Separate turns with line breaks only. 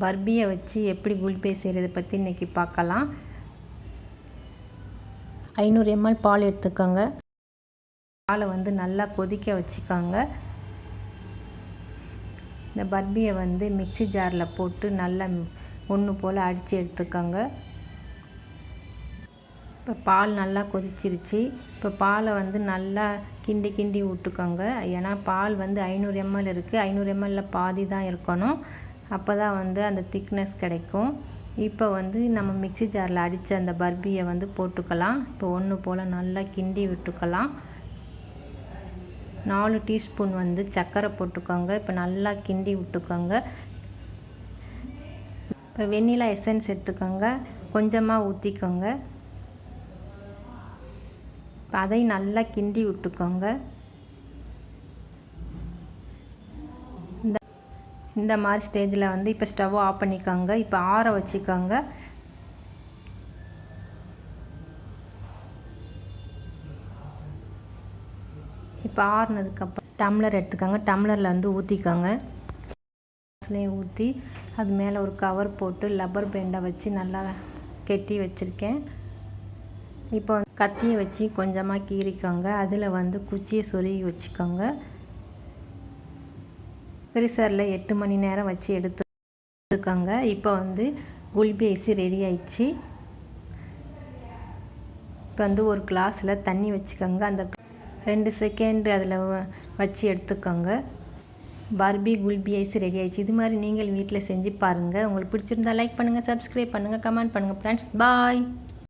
பர்பியை வச்சு எப்படி குல்பே செய்கிறத பற்றி இன்றைக்கி பார்க்கலாம். ஐநூறு எம்எல் பால் எடுத்துக்கோங்க. பாலை வந்து நல்லா கொதிக்க வச்சுக்கோங்க. இந்த பர்பியை வந்து மிக்ஸி ஜாரில் போட்டு நல்லா ஒன்று போல் அடித்து எடுத்துக்கோங்க. இப்போ பால் நல்லா கொதிச்சிருச்சு. இப்போ பாலை வந்து நல்லா கிண்டி கிண்டி விட்டுக்கோங்க. ஏன்னா பால் வந்து ஐநூறு எம்எல் இருக்குது ஐநூறு எம்எல்ல பாதி தான் இருக்கணும். அப்போ தான் வந்து அந்த திக்னஸ் கிடைக்கும். இப்போ வந்து நம்ம மிக்ஸி ஜாரில் அடித்த அந்த பர்பியை வந்து போட்டுக்கலாம். இப்போ ஒன்று போல் நல்லா கிண்டி விட்டுக்கலாம். நாலு டீஸ்பூன் வந்து சர்க்கரை போட்டுக்கோங்க. இப்போ நல்லா கிண்டி விட்டுக்கோங்க. இப்போ வெண்ணிலா எசன்ஸ் எடுத்துக்கோங்க. கொஞ்சமாக ஊற்றிக்கோங்க இப்போ அதையும் நல்லா கிண்டி விட்டுக்கோங்க. இந்த மாதிரி ஸ்டேஜில் வந்து இப்போ ஸ்டவ் ஆஃப் பண்ணிக்கோங்க. இப்போ ஆற வச்சுக்கோங்க. இப்போ ஆறுனதுக்கப்புறம் டம்ளர் எடுத்துக்கோங்க. டம்ளரில் வந்து ஊற்றிக்கோங்க ஊற்றி அது மேலே ஒரு கவர் போட்டு லப்பர் பேண்டை வச்சு நல்லா கெட்டி வச்சுருக்கேன். இப்போ கத்தியை வச்சு கொஞ்சமாக கீறிக்கோங்க. அதில் வந்து குச்சியை சொருகி வச்சுக்கோங்க. ஃப்ரீசரில் எட்டு மணி நேரம் வச்சு எடுத்துக்கோங்க இப்போ வந்து குல்பி ஐஸ் ரெடி ஆயிடுச்சு. இப்போ வந்து ஒரு கிளாஸில் தண்ணி வச்சுக்கோங்க. அந்த ரெண்டு செகண்ட் அதில் வச்சு எடுத்துக்கோங்க. பார்பி குல்பி ஐஸ் ரெடி ஆயிடுச்சு. இது மாதிரி நீங்கள் வீட்டில் செஞ்சு பாருங்கள் உங்களுக்கு பிடிச்சிருந்தா லைக் பண்ணுங்கள் சப்ஸ்கிரைப் பண்ணுங்கள் கமெண்ட் பண்ணுங்கள் ஃப்ரெண்ட்ஸ் பாய்.